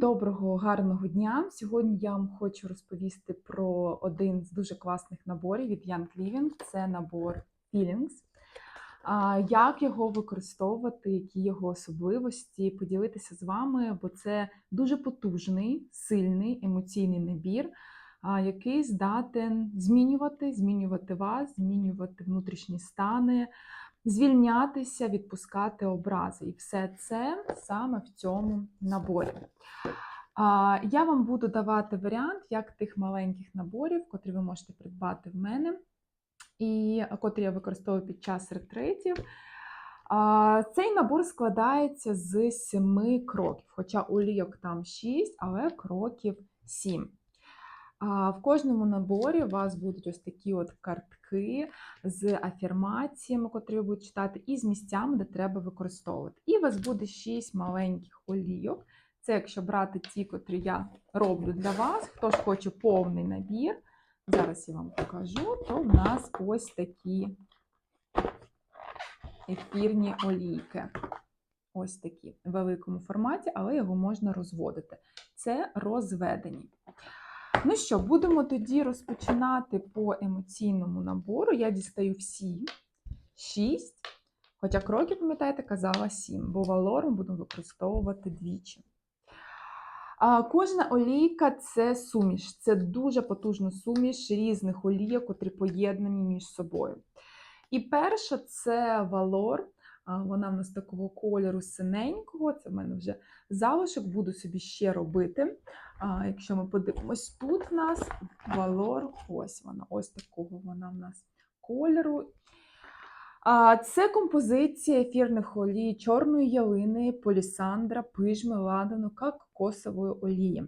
доброго, гарного дня! Сьогодні я вам хочу розповісти про один з дуже класних наборів від Young Living. Це набор Feelings. Як його використовувати, які його особливості, поділитися з вами, бо це дуже потужний, сильний емоційний набір, який здатен змінювати, змінювати вас, змінювати внутрішні стани, звільнятися, відпускати образи. І все це саме в цьому наборі. Я вам буду давати варіант, як тих маленьких наборів, котрі ви можете придбати в мене, і котрі я використовую під час ретритів. Цей набор складається з семи кроків, хоча олійок там 6, але кроків 7. В кожному наборі у вас будуть ось такі от картки з афірмаціями, котрі ви будете читати, і з місцями, де треба використовувати. І у вас буде 6 маленьких олійок. Це якщо брати ті, котрі я роблю для вас. Хто ж хоче повний набір, зараз я вам покажу, то в нас ось такі ефірні олійки. Ось такі в великому форматі, але його можна розводити. Це розведені. Ну що, будемо тоді розпочинати по емоційному набору. Я дістаю всі 6, хоча кроки, пам'ятаєте, казала 7, бо валор ми будемо використовувати двічі. А Кожна олійка це суміш, це дуже потужна суміш різних олійок, котрі поєднані між собою. І перша це валор. Вона в нас такого кольору синенького, це в мене вже залишок, буду собі ще робити. Якщо ми подивимось, тут в нас валор, ось вона, ось такого вона в нас кольору. Це композиція ефірних олій чорної ялини, полісандра, пижми, ладану, кокосової олії.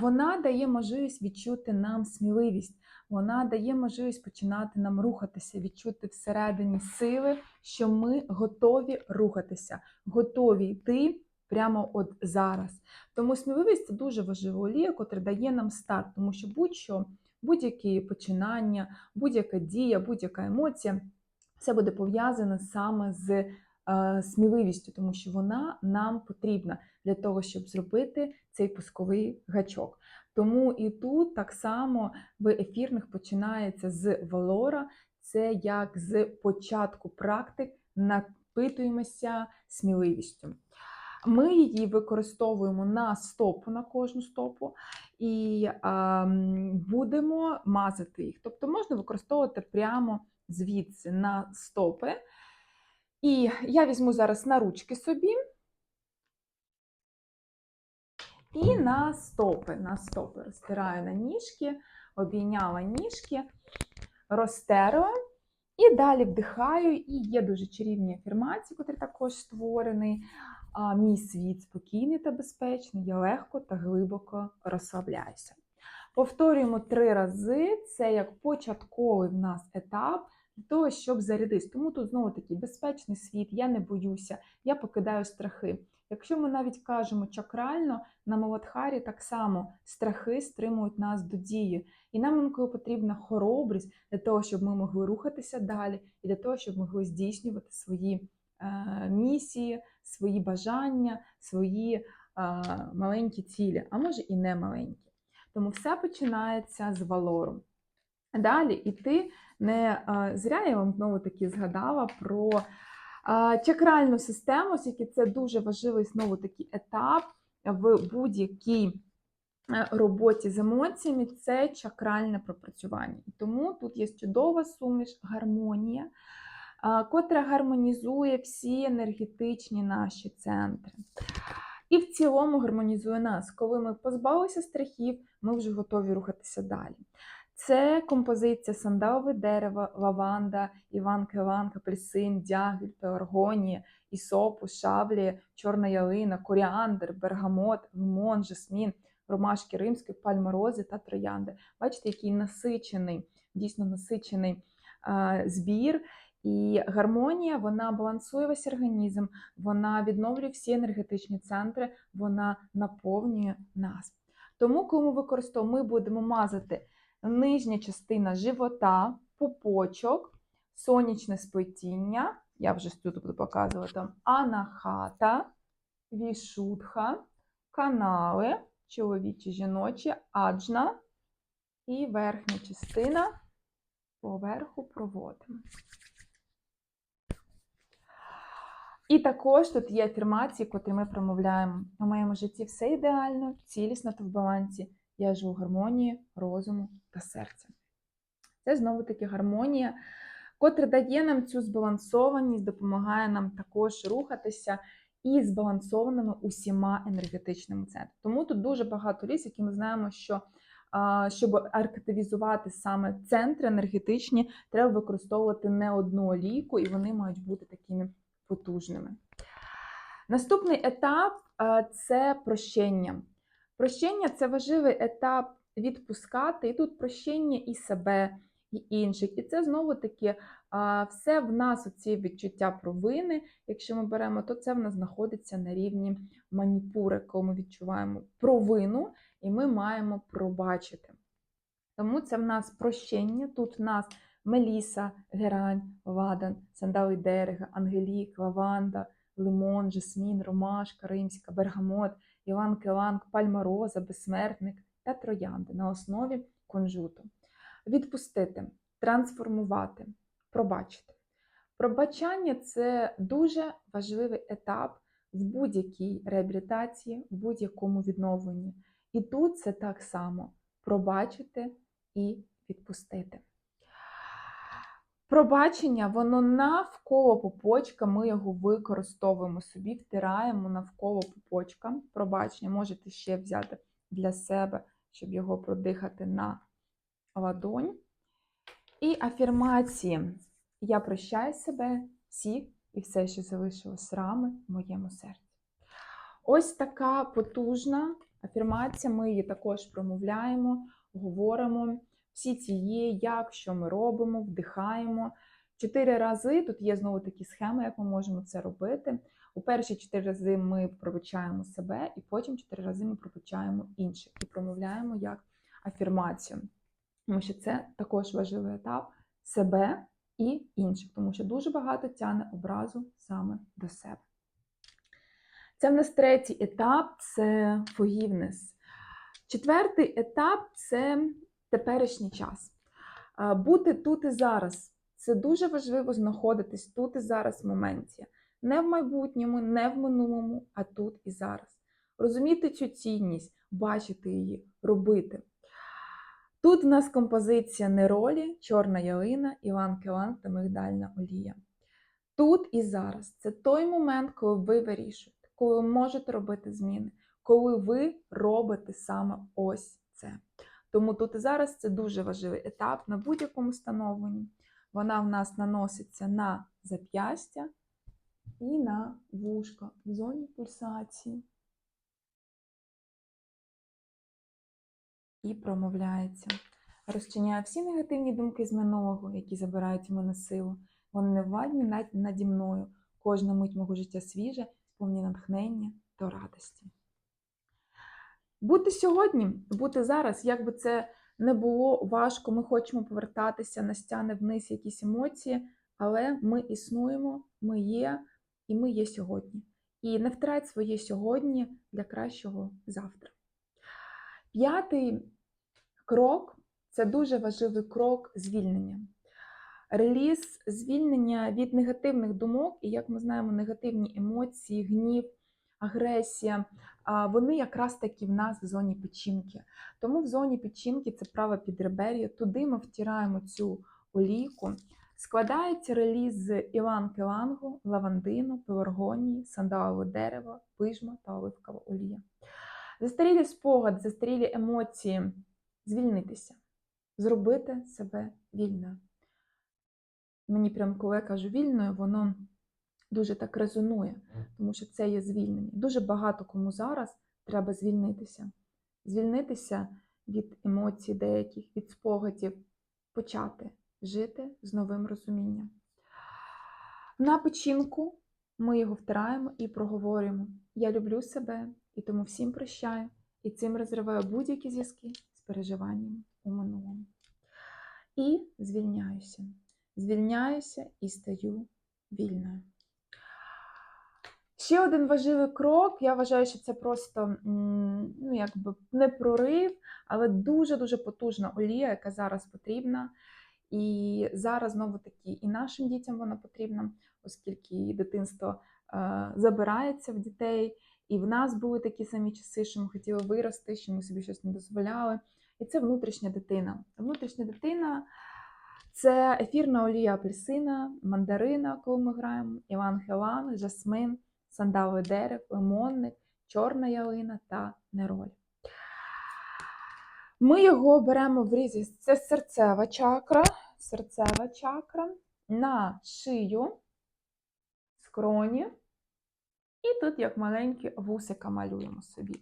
Вона дає можливість відчути нам сміливість. Вона дає можливість починати нам рухатися, відчути всередині сили, що ми готові рухатися, готові йти прямо от зараз. Тому сміливість це дуже важлива олія, котра дає нам старт, тому що будь-що, будь-які починання, будь-яка дія, будь-яка емоція, все буде пов'язане саме з е, сміливістю, тому що вона нам потрібна для того, щоб зробити цей пусковий гачок. Тому і тут так само в ефірних починається з валора, це як з початку практик напитуємося сміливістю. Ми її використовуємо на стопу, на кожну стопу, і а, будемо мазати їх. Тобто можна використовувати прямо звідси на стопи. І я візьму зараз на ручки собі. І на стопи. На стопи розтираю на ніжки, обійняла ніжки, розтерла. І далі вдихаю, і є дуже чарівні афірмації, котрі також створені. Мій світ спокійний та безпечний, я легко та глибоко розслабляюся. Повторюємо три рази, це як початковий в нас етап для того, щоб зарядитися. Тому тут знову такий безпечний світ, я не боюся, я покидаю страхи. Якщо ми навіть кажемо чакрально, на Маладхарі так само страхи стримують нас до дії. І нам інколи потрібна хоробрість для того, щоб ми могли рухатися далі, і для того, щоб могли здійснювати свої е, місії, свої бажання, свої е, маленькі цілі, а може і не маленькі. Тому все починається з валору. Далі і ти не е, зря я вам знову таки згадала про чакральну систему, оскільки це дуже важливий знову такий етап в будь-якій е, роботі з емоціями це чакральне пропрацювання. Тому тут є чудова суміш, гармонія, котра гармонізує всі енергетичні наші центри. І в цілому гармонізує нас. Коли ми позбавилися страхів, ми вже готові рухатися далі. Це композиція сандалове дерево, лаванда, іванка, іванка, апельсин, дягіль, пеоргонія, ісопу, шаблі, чорна ялина, коріандр, бергамот, лимон, жасмін, ромашки римські, пальморози та троянди. Бачите, який насичений, дійсно насичений а, збір. І гармонія вона балансує весь організм, вона відновлює всі енергетичні центри, вона наповнює нас. Тому, коли ми використовуємо, ми будемо мазати нижня частина живота, пупочок, сонячне сплетіння. Я вже тут буду показувати анахата, вішутха, канали, чоловічі, жіночі, аджна і верхня частина поверху проводимо. І також тут є афірмації, котрі ми промовляємо. У моєму житті все ідеально, цілісно та в балансі. Я живу в гармонії розуму та серця. Це знову таки гармонія, котра дає нам цю збалансованість, допомагає нам також рухатися і збалансованими усіма енергетичними центрами. Тому тут дуже багато ліс, які ми знаємо, що щоб арктивізувати саме центри енергетичні, треба використовувати не одну олійку, і вони мають бути такими потужними. Наступний етап це прощення. Прощення це важливий етап відпускати, і тут прощення і себе, і інших. І це знову таки все в нас оці відчуття провини. Якщо ми беремо, то це в нас знаходиться на рівні маніпури, коли ми відчуваємо провину, і ми маємо пробачити. Тому це в нас прощення. Тут в нас Меліса, Герань, Ладан, Сандалий Дерега, Ангелік, Лаванда, Лимон, Жасмін, Ромашка, Римська, Бергамот, Іван Келанг, Пальма Роза, Безсмертник та Троянди на основі кунжуту. Відпустити, трансформувати, пробачити. Пробачання це дуже важливий етап в будь-якій реабілітації, в будь-якому відновленні. І тут це так само пробачити і відпустити. Пробачення, воно навколо пупочка, ми його використовуємо собі, втираємо навколо пупочка. Пробачення можете ще взяти для себе, щоб його продихати на ладонь. І афірмації. Я прощаю себе, всіх і все, що залишилось рами в моєму серці. Ось така потужна афірмація. Ми її також промовляємо, говоримо. Всі ці є, як, що ми робимо, вдихаємо. Чотири рази тут є знову такі схеми, як ми можемо це робити. У перші чотири рази ми пробачаємо себе, і потім чотири рази ми пробачаємо інших і промовляємо як афірмацію. Тому що це також важливий етап себе і інших, тому що дуже багато тягне образу саме до себе. Це в нас третій етап це forgiveness. Четвертий етап це теперішній час. Бути тут і зараз. Це дуже важливо знаходитись тут і зараз в моменті. Не в майбутньому, не в минулому, а тут і зараз. Розуміти цю цінність, бачити її, робити. Тут в нас композиція неролі, чорна ялина, Іван Келан та мигдальна олія. Тут і зараз це той момент, коли ви вирішуєте, коли ви можете робити зміни, коли ви робите саме ось це. Тому тут і зараз це дуже важливий етап на будь-якому становленні. Вона в нас наноситься на зап'ястя і на вушка в зоні пульсації. І промовляється. Розчиняю всі негативні думки з минулого, які забирають у мене силу. Вони не владні навіть наді мною. Кожна мить мого життя свіже, сповні натхнення та радості. Бути сьогодні, бути зараз, як би це не було важко, ми хочемо повертатися, настяне вниз якісь емоції, але ми існуємо, ми є, і ми є сьогодні. І не втрать своє сьогодні для кращого завтра. П'ятий крок це дуже важливий крок звільнення. Реліз звільнення від негативних думок, і, як ми знаємо, негативні емоції, гнів, агресія, вони якраз таки в нас в зоні печінки. Тому в зоні печінки це праве підребер'я, туди ми втираємо цю олійку. Складається реліз з іланг-ілангу, лавандину, пеларгонії, сандалового дерева, пижма та оливкова олія. Застарілі спогад, застарілі емоції, звільнитися, зробити себе вільною. Мені прям коли я кажу вільною, воно дуже так резонує, тому що це є звільнення. Дуже багато кому зараз треба звільнитися. Звільнитися від емоцій деяких, від спогадів, почати жити з новим розумінням. На печінку ми його втираємо і проговорюємо. Я люблю себе і тому всім прощаю, і цим розриваю будь-які зв'язки з переживанням у минулому. І звільняюся. Звільняюся і стаю вільною. Ще один важливий крок. Я вважаю, що це просто ну, якби не прорив, але дуже-дуже потужна олія, яка зараз потрібна. І зараз знову таки і нашим дітям вона потрібна, оскільки дитинство е, забирається в дітей. І в нас були такі самі часи, що ми хотіли вирости, що ми собі щось не дозволяли. І це внутрішня дитина. Внутрішня дитина це ефірна олія апельсина, мандарина, коли ми граємо, іван-хелан, жасмин, сандаловий дерев, лимонник, чорна ялина та нероль. Ми його беремо в різі. Це серцева чакра, серцева чакра на шию, скроні. І тут, як маленькі вусика, малюємо собі.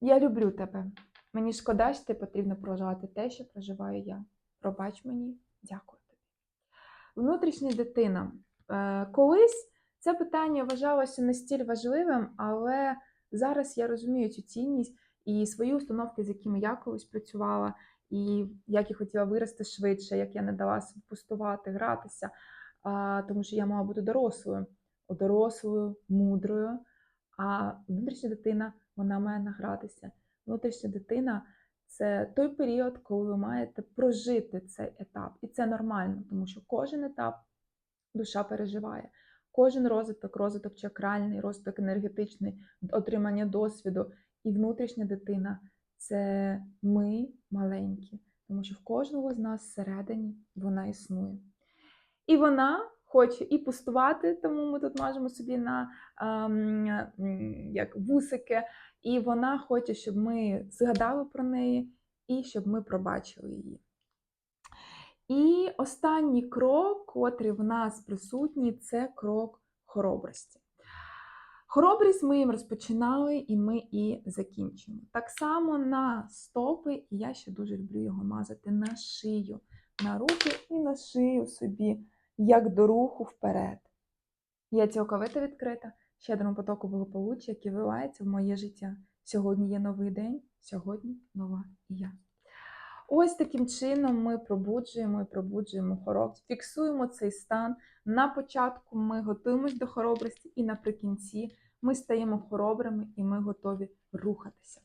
Я люблю тебе. Мені шкода, що ти потрібно проживати те, що проживаю я. Пробач мені, дякую тобі. Внутрішня дитина. Е, Колись це питання вважалося не стіль важливим, але зараз я розумію цю цінність і свої установки, з якими я колись працювала, і як я хотіла вирости швидше, як я не дала себе пустувати, гратися, тому що я мала бути дорослою, дорослою, мудрою. А внутрішня дитина вона має награтися. Внутрішня дитина це той період, коли ви маєте прожити цей етап. І це нормально, тому що кожен етап душа переживає. Кожен розвиток, розвиток чакральний, розвиток енергетичний, отримання досвіду. І внутрішня дитина це ми маленькі, тому що в кожного з нас всередині вона існує. І вона хоче і пустувати, тому ми тут можемо собі на ем, як вусики, і вона хоче, щоб ми згадали про неї і щоб ми пробачили її. І останній крок, котрий в нас присутній, це крок хоробрості. Хоробрість ми їм розпочинали, і ми і закінчимо. Так само на стопи, і я ще дуже люблю його мазати на шию, на руки і на шию собі, як до руху вперед. Я цілковито відкрита щедрому потоку благополуччя, який виливається в моє життя. Сьогодні є новий день, сьогодні нова і я. Ось таким чином ми пробуджуємо і пробуджуємо хоробрість, фіксуємо цей стан. На початку ми готуємось до хоробрості, і наприкінці ми стаємо хоробрими і ми готові рухатися.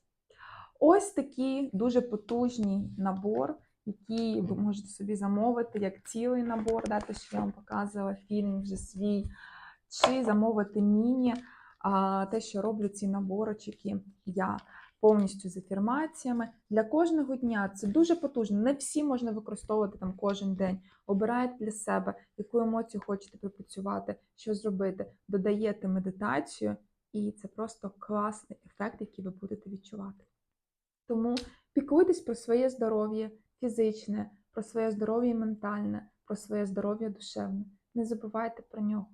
Ось такий дуже потужний набор, який ви можете собі замовити як цілий набор, дати, що я вам показувала фільм вже свій, чи замовити міні, а, те, що роблю ці наборочки я повністю з афірмаціями. Для кожного дня це дуже потужно. Не всі можна використовувати там кожен день. Обираєте для себе, яку емоцію хочете пропрацювати, що зробити. Додаєте медитацію, і це просто класний ефект, який ви будете відчувати. Тому піклуйтесь про своє здоров'я фізичне, про своє здоров'я ментальне, про своє здоров'я душевне. Не забувайте про нього.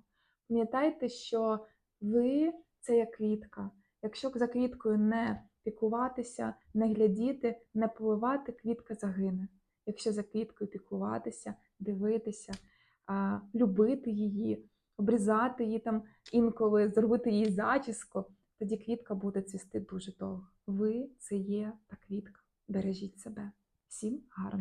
Пам'ятайте, що ви це як квітка. Якщо за квіткою не піклуватися, не глядіти, не поливати, квітка загине. Якщо за квіткою піклуватися, дивитися, любити її, обрізати її там інколи, зробити їй зачіску, тоді квітка буде цвісти дуже довго. Ви це є та квітка. Бережіть себе. Всім гарно!